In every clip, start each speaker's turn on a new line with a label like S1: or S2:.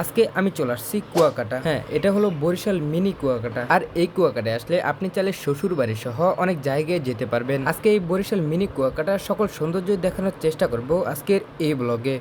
S1: আজকে আমি চলে আসছি কুয়াকাটা। হ্যাঁ এটা হলো বরিশাল মিনি কুয়াকাটা। আর এই কুয়াকাটায় আসলে আপনি চাইলে শ্বশুর বাড়ি সহ অনেক জায়গায় যেতে পারবেন। আজকে এই বরিশাল মিনি কুয়াকাটা সকল সৌন্দর্য দেখানোর চেষ্টা করব আজকের এই ব্লগে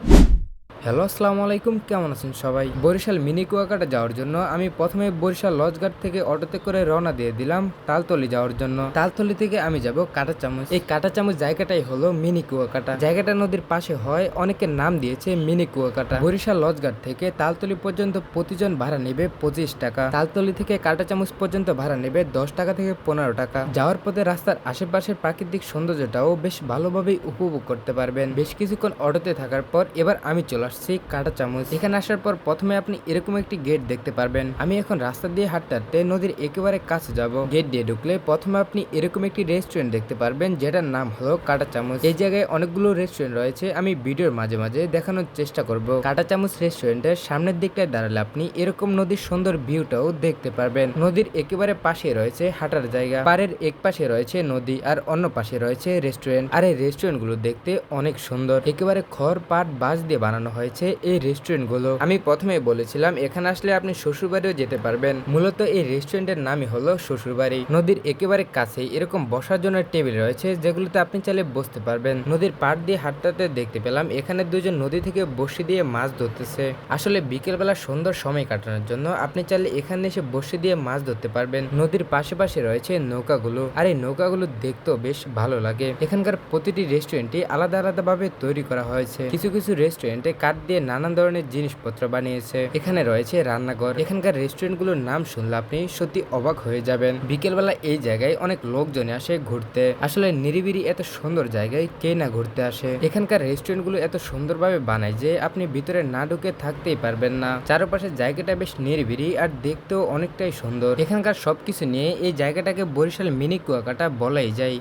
S1: হ্যালো, আসসালামু আলাইকুম। কেমন আছেন সবাই? বরিশাল মিনি কুয়াকাটা যাওয়ার জন্য আমি প্রথমে বরিশাল লজঘাট থেকে অটোতে করে রওনা দিয়ে দিলাম তালতলি যাওয়ার জন্য। তালতলি থেকে আমি যাব কাটা চামচ এই কাটা চামচ জায়গাটাই হলো মিনি কুয়াকাটা। জায়গাটা নদীর পাশে হয় অনেকের নাম দিয়েছে মিনি কুয়াকাটা। বরিশাল লজঘাট থেকে তালতলি পর্যন্ত প্রতিজন ভাড়া নেবে পঁচিশ টাকা। তালতলি থেকে কাটা চামচ পর্যন্ত ভাড়া নেবে দশ টাকা থেকে পনেরো টাকা। যাওয়ার পথে রাস্তার আশেপাশের প্রাকৃতিক সৌন্দর্যটাও বেশ ভালোভাবেই উপভোগ করতে পারবেন। বেশ কিছুক্ষণ অটোতে থাকার পর এবার আমি চলে আসছি কাটা চামচ। এখানে আসার পর প্রথমে আপনি এরকম একটি গেট দেখতে পারবেন। আমি এখন রাস্তা দিয়ে হাঁটতে হাঁটতে নদীর একেবারে কাছে যাব। গেট দিয়ে ঢুকলে প্রথমে আপনি এরকম একটি রেস্টুরেন্ট দেখতে পারবেন, যেটার নাম হলো কাটা চামচ। এই জায়গায় অনেকগুলো রেস্টুরেন্ট রয়েছে, আমি ভিডিওর মাঝে মাঝে দেখানোর চেষ্টা করব। কাটা চামচ রেস্টুরেন্টের সামনের দিকটায় দাঁড়ালে আপনি এরকম নদীর সুন্দর ভিউটাও দেখতে পারবেন। নদীর একেবারে পাশে রয়েছে হাঁটার জায়গা। পাড়ের এক পাশে রয়েছে নদী আর অন্য পাশে রয়েছে রেস্টুরেন্ট আর এই রেস্টুরেন্টগুলো দেখতে অনেক সুন্দর। একেবারে খড়, পাট, বাঁশ দিয়ে বানানো হয়েছে এই রেস্টুরেন্টগুলো আমি প্রথমে বলেছিলাম, এখানে আসলে আপনি শ্বশুরবাড়িও যেতে পারবেন। মূলত এই রেস্টুরেন্টের নামই হলো শ্বশুরবাড়ি। নদীর একেবারে কাছেই এরকম বসার জন্য টেবিল রয়েছে, যেগুলোতে আপনি চাইলে বসতে পারবেন। নদীর পাড় দিয়ে হাঁটতে দেখতে পেলাম, এখানে দুজন নদী থেকে বসি দিয়ে মাছ ধরতেছে। আসলে বিকেলবেলা সুন্দর সময় কাটানোর জন্য আপনি চাইলে এখানে এসে বসে দিয়ে মাছ ধরতে পারবেন। নদীর পাশে পাশে রয়েছে নৌকাগুলো, আর এই নৌকাগুলো দেখতেও বেশ ভালো লাগে। এখানকার প্রতিটি রেস্টুরেন্টে আলাদা আলাদা ভাবে তৈরি করা হয়েছে। কিছু কিছু রেস্টুরেন্টে কাঠ দিয়ে নানান ধরনের জিনিসপত্র বানিয়েছে। এখানে রয়েছে রান্নাঘর। এখানকার রেস্টুরেন্টগুলোর নাম শুনলে আপনি সত্যি অবাক হয়ে যাবেন। বিকেলবেলা এই জায়গায় অনেক লোকজন আসে ঘুরতে। আসলে নিরিবিরি এত সুন্দর জায়গায় কে না ঘুরতে আসে? এখানকার রেস্টুরেন্টগুলো এত সুন্দরভাবে বানায় যে আপনি ভিতরে না ঢুকে থাকতেই পারবেন না। চারপাশে জায়গাটা বেশ নিরিবিরি আর দেখতেও অনেকটাই সুন্দর। এখানকার সবকিছু নিয়ে এই জায়গাটাকে বরিশাল মিনি কুয়াকাটা বলাই যায়।